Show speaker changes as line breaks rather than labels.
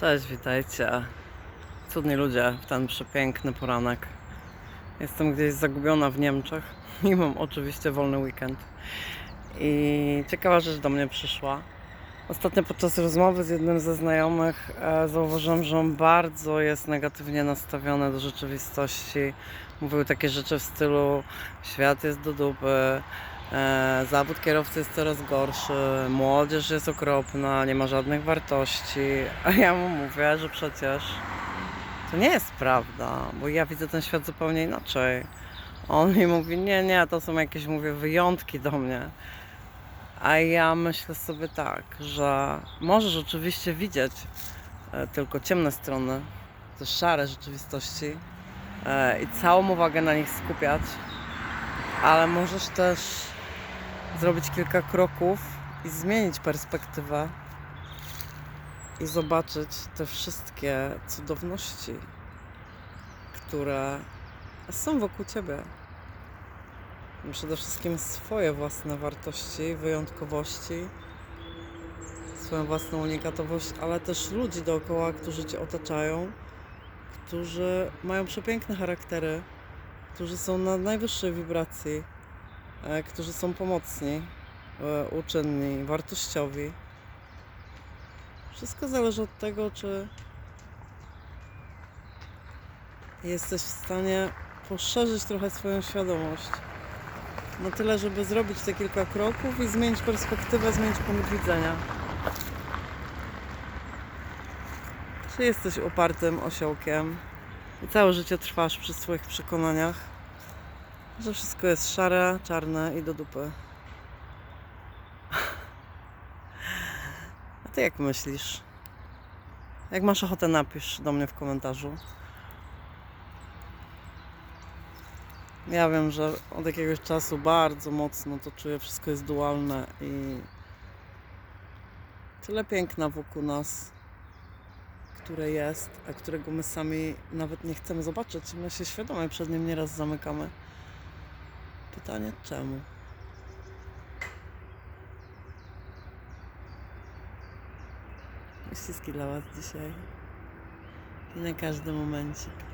Cześć, witajcie. Cudni ludzie w ten przepiękny poranek. Jestem gdzieś zagubiona w Niemczech i mam oczywiście wolny weekend. I ciekawa rzecz do mnie przyszła. Ostatnio podczas rozmowy z jednym ze znajomych e, zauważyłam, że on bardzo jest negatywnie nastawiony do rzeczywistości. Mówił takie rzeczy w stylu świat jest do dupy, zawód kierowcy jest coraz gorszy, młodzież jest okropna, nie ma żadnych wartości. A ja mu mówię, że przecież to nie jest prawda, bo ja widzę ten świat zupełnie inaczej. On mi mówi, nie, nie, to są jakieś, mówię, wyjątki do mnie. A ja myślę sobie tak, że możesz oczywiście widzieć e, tylko ciemne strony, te szare rzeczywistości e, i całą uwagę na nich skupiać, ale możesz też zrobić kilka kroków i zmienić perspektywę i zobaczyć te wszystkie cudowności, które są wokół ciebie. Przede wszystkim swoje własne wartości, wyjątkowości, swoją własną unikatowość, ale też ludzi dookoła, którzy cię otaczają, którzy mają przepiękne charaktery, którzy są na najwyższej wibracji, e, którzy są pomocni, e, uczynni, wartościowi. Wszystko zależy od tego, czy jesteś w stanie poszerzyć trochę swoją świadomość. Na tyle, żeby zrobić te kilka kroków i zmienić perspektywę, zmienić punkt widzenia. Czy jesteś upartym osiołkiem i całe życie trwasz przy swoich przekonaniach, że wszystko jest szare, czarne i do dupy? A ty jak myślisz? Jak masz ochotę, napisz do mnie w komentarzu. Ja wiem, że od jakiegoś czasu bardzo mocno to czuję, wszystko jest dualne i tyle piękna wokół nas, które jest, a którego my sami nawet nie chcemy zobaczyć. My się świadomie przed nim nieraz zamykamy. Pytanie czemu? Ściski dla Was dzisiaj i na każdy momencik.